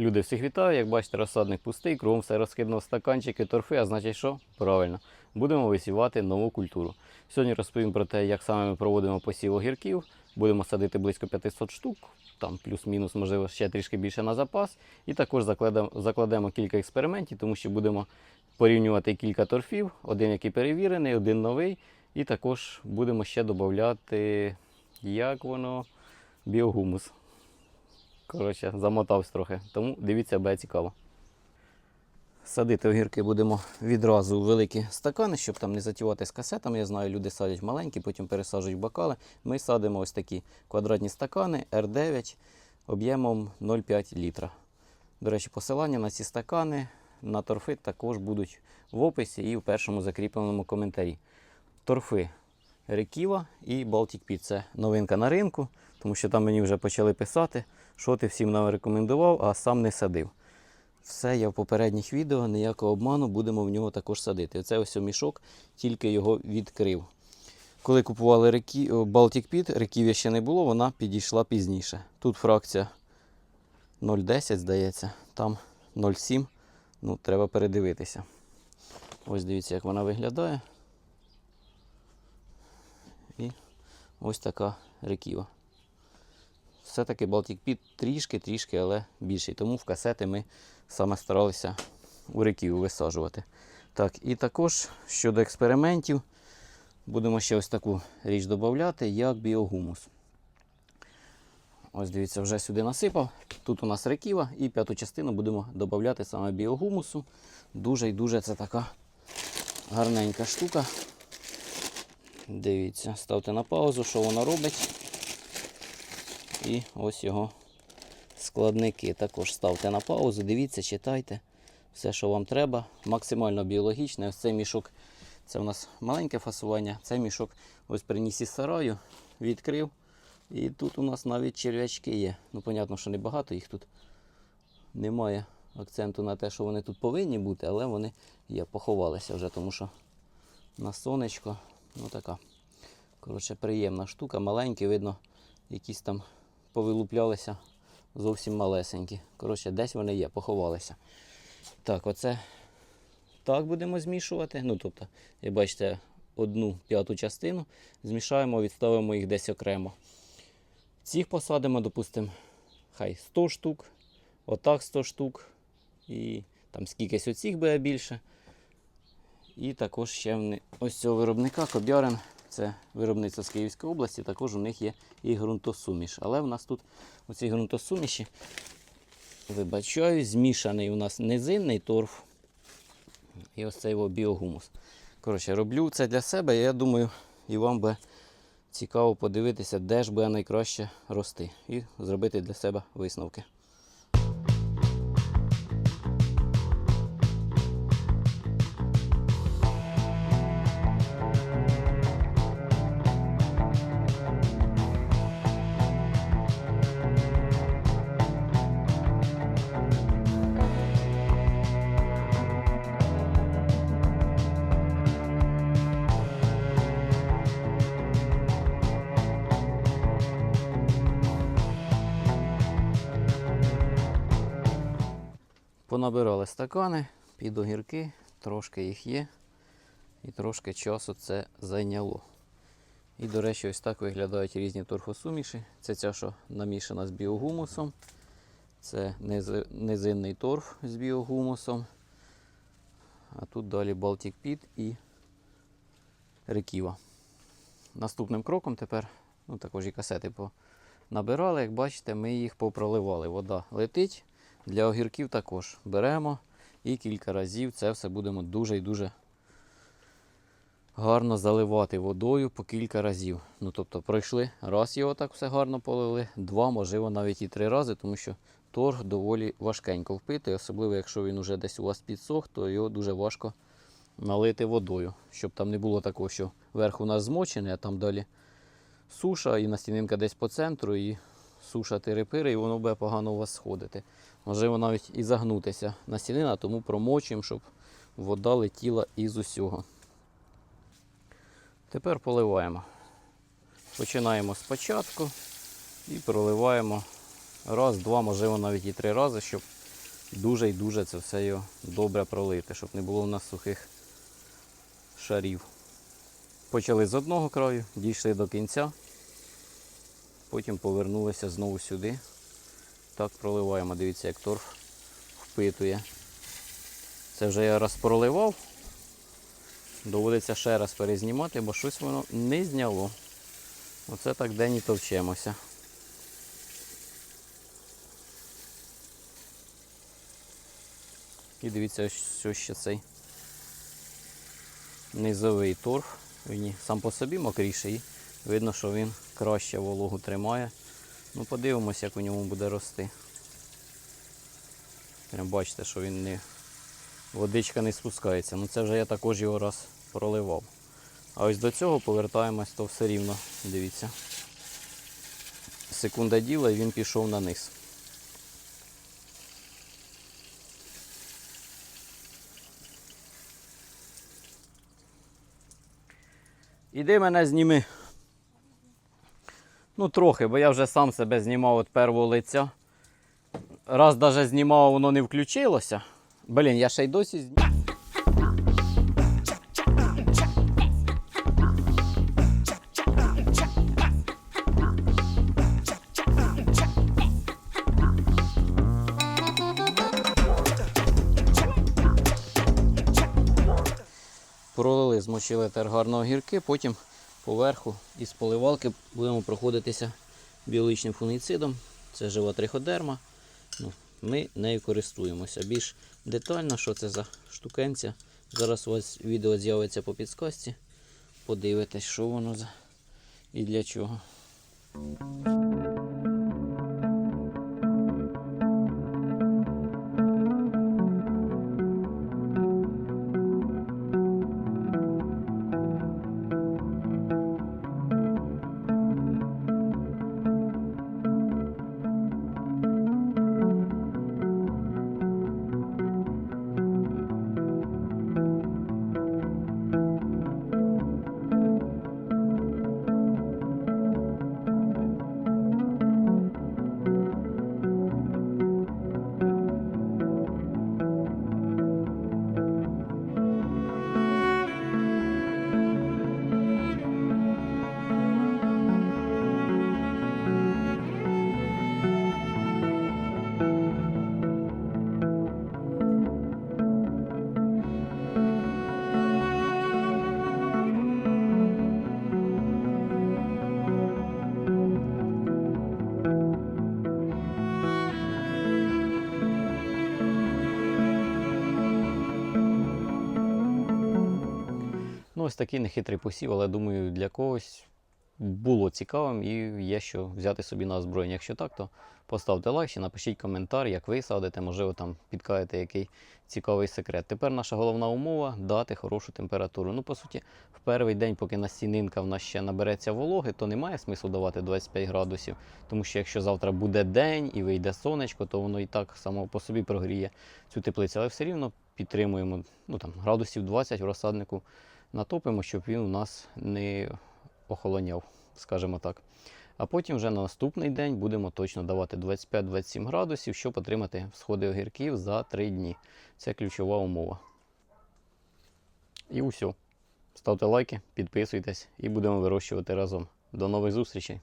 Люди всіх вітаю, як бачите, розсадник пустий, кругом все розкидано стаканчики, торфи, а значить що? Правильно, будемо висівати нову культуру. Сьогодні розповім про те, як саме ми проводимо посів огірків. Будемо садити близько 500 штук, там плюс-мінус, можливо, ще трішки більше на запас. І також закладемо, закладемо кілька експериментів, тому що будемо порівнювати кілька торфів, один який перевірений, один новий. І також будемо ще додати, як воно, біогумус. Коротше, замотався трохи. Тому дивіться, буде цікаво. Садити огірки будемо відразу у великі стакани, щоб там не затівати з касетами. Я знаю, люди садять маленькі, потім пересаджують в бокали. Ми садимо ось такі квадратні стакани R9 об'ємом 0,5 літра. До речі, посилання на ці стакани на торфи також будуть в описі і в першому закріпленому коментарі. Торфи Реківа і Baltic Pit. Це новинка на ринку, тому що там мені вже почали писати, що ти всім нам рекомендував, а сам не садив. Все я в попередніх відео, ніякого обману, будемо в нього також садити. Оце ось мішок, тільки його відкрив. Коли купували рекі... Baltic Pit, реків'я ще не було, вона підійшла пізніше. Тут фракція 0,10, здається, там 0,7. Ну, треба передивитися. Ось дивіться, як вона виглядає. І ось така реківа. Все-таки Baltic Pit трішки-трішки, але більший. Тому в касети ми саме старалися у реків висаджувати. Так, і також щодо експериментів, будемо ще ось таку річ додати, як біогумус. Ось дивіться, вже сюди насипав. Тут у нас реківа і п'яту частину будемо додати саме біогумусу. Дуже і дуже це така гарненька штука. Дивіться, ставте на паузу, що воно робить. І ось його складники. Також ставте на паузу, дивіться, читайте все, що вам треба. Максимально біологічне. Ось цей мішок, це у нас маленьке фасування. Цей мішок ось приніс із сараю, відкрив. І тут у нас навіть черв'ячки є. Ну, понятно, що небагато їх тут немає акценту на те, що вони тут повинні бути, але вони є, поховалися вже, тому що на сонечко, ну така. Коротше, приємна штука, маленькі, видно, якісь там повилуплялися зовсім малесенькі. Коротше, десь вони є, поховалися. Так, оце так будемо змішувати. Ну, тобто, як бачите, одну п'яту частину змішаємо, відставимо їх десь окремо. Цих посадимо, допустимо, хай 100 штук, отак 100 штук. І там скількись оцих буде більше. І також ще ось цього виробника Кобярин, це виробництво з Київської області, також у них є і ґрунтосуміш. Але в нас тут у цій ґрунтосуміші, вибачаю, змішаний у нас низинний торф і ось цей його біогумус. Коротше, роблю це для себе, і я думаю, і вам би цікаво подивитися, де ж буде найкраще рости, і зробити для себе висновки. Понабирали стакани під огірки, трошки їх є, і трошки часу це зайняло. І, до речі, ось так виглядають різні торфосуміші. Це ця, що намішана з біогумусом. Це низинний торф з біогумусом. А тут далі Baltic Pit і Реківа. Наступним кроком тепер, ну також і касети набирали, як бачите, ми їх попроливали. Вода летить. Для огірків також беремо і кілька разів це все будемо дуже і дуже гарно заливати водою по кілька разів. Ну, тобто пройшли раз його так все гарно полили, два, можливо, навіть і три рази, тому що торг доволі важкенько впити, особливо якщо він уже десь у вас підсох, то його дуже важко налити водою, щоб там не було такого, що верх у нас змочений, а там далі суша і настінинка десь по центру, і суша тири-пири, і воно буде погано у вас сходити. Можливо, навіть і загнутися настінина, тому промочуємо, щоб вода летіла із усього. Тепер поливаємо. Починаємо спочатку і проливаємо раз, два, можливо, навіть і три рази, щоб дуже і дуже це все його добре пролити, щоб не було у нас сухих шарів. Почали з одного краю, дійшли до кінця, потім повернулися знову сюди. Так проливаємо. Дивіться, як торф впитує. Це вже я раз проливав. Доводиться ще раз перезнімати, бо щось воно не зняло. Оце так день і товчемося. І дивіться, що ще цей низовий торф. Він сам по собі мокріший. Видно, що він краще вологу тримає. Ну, подивимось, як у ньому буде рости. Прям бачите, що він не водичка не спускається. Ну це вже я також його раз проливав. А ось до цього повертаємось, то все рівно, дивіться. Секунда діла і він пішов на низ. Іди мене зніми. Ну трохи, бо я вже сам себе знімав від первого лиця. Раз даже знімав, воно не включилося. Блін, я ще й досі знімав. Пролили, змочили тер гарно огірки, потім поверху із поливалки будемо проходитися біологічним фунгіцидом. Це жива триходерма. Ну, ми нею користуємося. Більш детально, що це за штукенця. Зараз у вас відео з'явиться по підсказці. Подивитесь, що воно за і для чого. Ось такий нехитрий посів, але думаю, для когось було цікавим і є що взяти собі на озброєння. Якщо так, то поставте лайк і напишіть коментар, як ви садите, можливо, там підкажете який цікавий секрет. Тепер наша головна умова дати хорошу температуру. Ну, по суті, в перший день, поки настінинка в нас ще набереться вологи, то немає смислу давати 25 градусів. Тому що якщо завтра буде день і вийде сонечко, то воно і так само по собі прогріє цю теплицю. Але все рівно підтримуємо ну, там, градусів 20 в розсаднику натопимо, щоб він у нас не охолоняв, скажімо так. А потім вже на наступний день будемо точно давати 25-27 градусів, щоб отримати всходи огірків за 3 дні. Це ключова умова. І усе. Ставте лайки, підписуйтесь і будемо вирощувати разом. До нових зустрічей!